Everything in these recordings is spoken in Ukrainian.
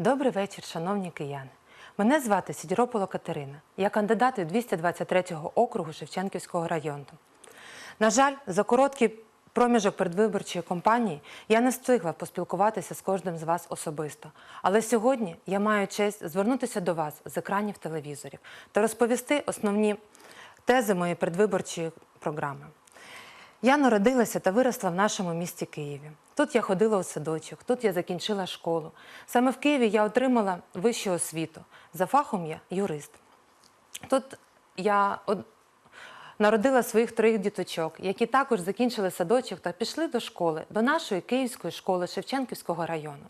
Добрий вечір, шановні кияни. Мене звати Сідірополо Катерина. Я кандидат від 223-го округу Шевченківського району. На жаль, за короткий проміжок передвиборчої кампанії я не встигла поспілкуватися з кожним з вас особисто. Але сьогодні я маю честь звернутися до вас з екранів телевізорів та розповісти основні тези моєї передвиборчої програми. Я народилася та виросла в нашому місті Києві. Тут я ходила у садочок, тут я закінчила школу. Саме в Києві я отримала вищу освіту. За фахом я юрист. Тут я народила своїх трьох діточок, які також закінчили садочок та пішли до школи, до нашої Київської школи Шевченківського району.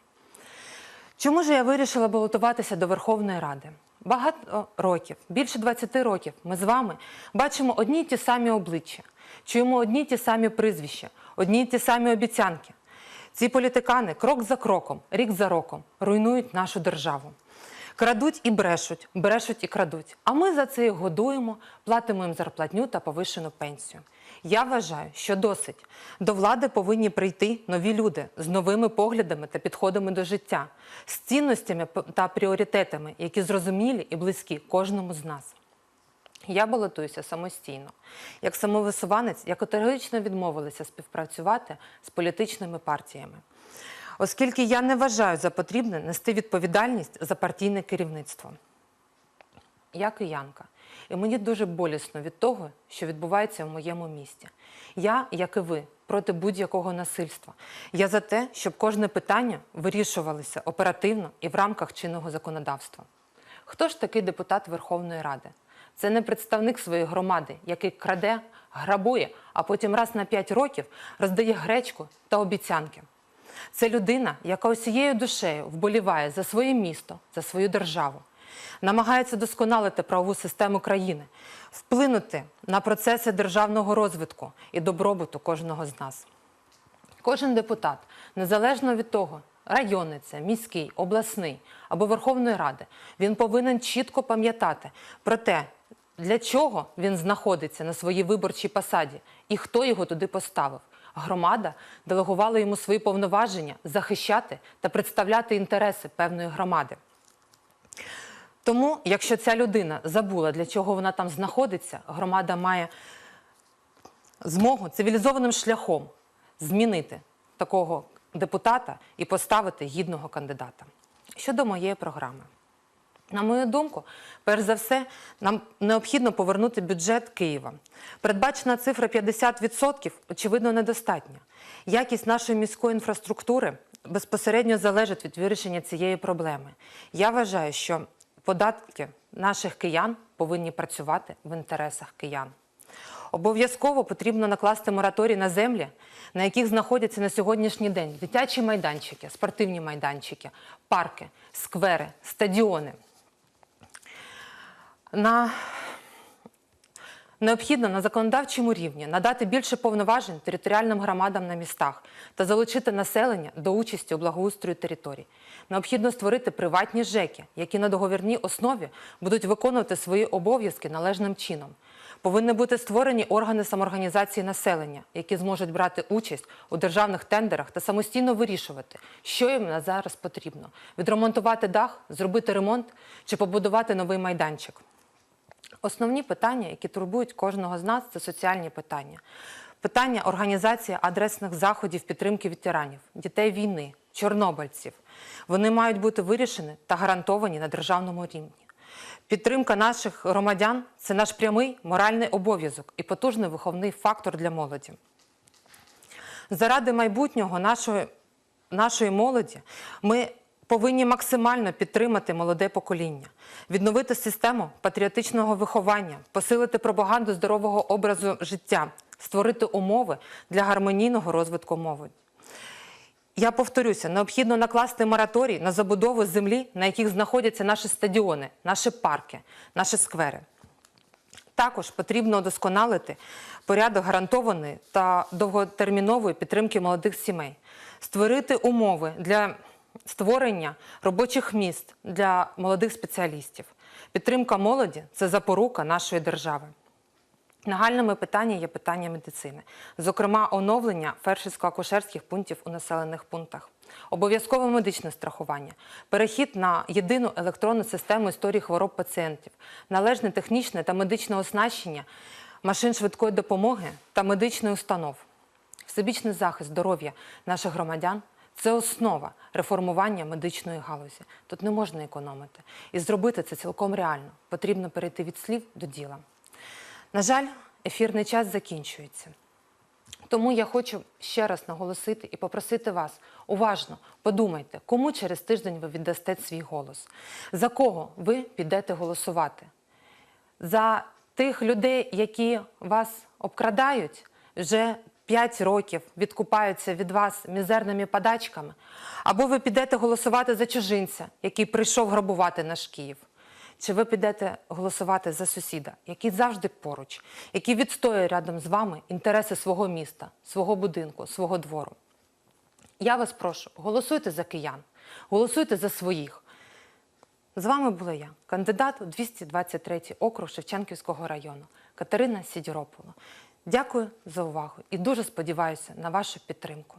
Чому ж я вирішила балотуватися до Верховної Ради? Багато років, більше 20 років, ми з вами бачимо одні й ті самі обличчя, чуємо одні й ті самі прізвища, одні й ті самі обіцянки. Ці політикани крок за кроком, рік за роком руйнують нашу державу. Крадуть і брешуть, брешуть і крадуть. А ми за це їх годуємо, платимо їм зарплатню та повишену пенсію. Я вважаю, що досить. До влади повинні прийти нові люди з новими поглядами та підходами до життя, з цінностями та пріоритетами, які зрозумілі і близькі кожному з нас. Я балотуюся самостійно. Як самовисуванець, я категорично відмовилася співпрацювати з політичними партіями, оскільки я не вважаю за потрібне нести відповідальність за партійне керівництво. Я киянка, і мені дуже болісно від того, що відбувається в моєму місті. Я, як і ви, проти будь-якого насильства. Я за те, щоб кожне питання вирішувалося оперативно і в рамках чинного законодавства. Хто ж такий депутат Верховної Ради? Це не представник своєї громади, який краде, грабує, а потім раз на п'ять років роздає гречку та обіцянки. Це людина, яка усією душею вболіває за своє місто, за свою державу, намагається досконалити правову систему країни, вплинути на процеси державного розвитку і добробуту кожного з нас. Кожен депутат, незалежно від того, районний міський, обласний або Верховної Ради, він повинен чітко пам'ятати про те, для чого він знаходиться на своїй виборчій посаді і хто його туди поставив. Громада делегувала йому свої повноваження захищати та представляти інтереси певної громади. Тому, якщо ця людина забула, для чого вона там знаходиться, громада має змогу цивілізованим шляхом змінити такого депутата і поставити гідного кандидата. Щодо моєї програми. На мою думку, перш за все, нам необхідно повернути бюджет Києва. Передбачена цифра 50% очевидно недостатня. Якість нашої міської інфраструктури безпосередньо залежить від вирішення цієї проблеми. Я вважаю, що податки наших киян повинні працювати в інтересах киян. Обов'язково потрібно накласти мораторій на землі, на яких знаходяться на сьогоднішній день дитячі майданчики, спортивні майданчики, парки, сквери, стадіони. На Необхідно на законодавчому рівні надати більше повноважень територіальним громадам на містах та залучити населення до участі у благоустрою територій. Необхідно створити приватні ЖЕКи, які на договірній основі будуть виконувати свої обов'язки належним чином. Повинні бути створені органи самоорганізації населення, які зможуть брати участь у державних тендерах та самостійно вирішувати, що їм на зараз потрібно: відремонтувати дах, зробити ремонт чи побудувати новий майданчик. Основні питання, які турбують кожного з нас, це соціальні питання. Питання організації адресних заходів підтримки ветеранів, дітей війни, чорнобильців. Вони мають бути вирішені та гарантовані на державному рівні. Підтримка наших громадян це наш прямий моральний обов'язок і потужний виховний фактор для молоді. Заради майбутнього нашої, нашої молоді ми повинні максимально підтримати молоде покоління, відновити систему патріотичного виховання, посилити пропаганду здорового образу життя, створити умови для гармонійного розвитку мови. Я повторюся, необхідно накласти мораторій на забудову землі, на яких знаходяться наші стадіони, наші парки, наші сквери. Також потрібно удосконалити порядок гарантованої та довготермінової підтримки молодих сімей, створити умови для створення робочих місць для молодих спеціалістів. Підтримка молоді це запорука нашої держави. Нагальними питаннями є питання медицини, зокрема, оновлення фельдшерсько-акушерських пунктів у населених пунктах. обов'язкове медичне страхування, перехід на єдину електронну систему історії хвороб пацієнтів, належне технічне та медичне оснащення машин швидкої допомоги та медичних установ. Всебічний захист здоров'я наших громадян це основа реформування медичної галузі. Тут не можна економити. І зробити це цілком реально. Потрібно перейти від слів до діла. На жаль, ефірний час закінчується. Тому я хочу ще раз наголосити і попросити вас уважно подумайте, кому через тиждень ви віддасте свій голос, за кого ви підете голосувати. За тих людей, які вас обкрадають, вже 5 років відкупаються від вас мізерними подачками, або ви підете голосувати за чужинця, який прийшов грабувати наш Київ. Чи ви підете голосувати за сусіда, який завжди поруч, який відстоює рядом з вами інтереси свого міста, свого будинку, свого двору? Я вас прошу, голосуйте за киян, голосуйте за своїх. З вами була я, кандидат у 223 округ Шевченківського району Катерина Сідіропола. Дякую за увагу і дуже сподіваюся на вашу підтримку.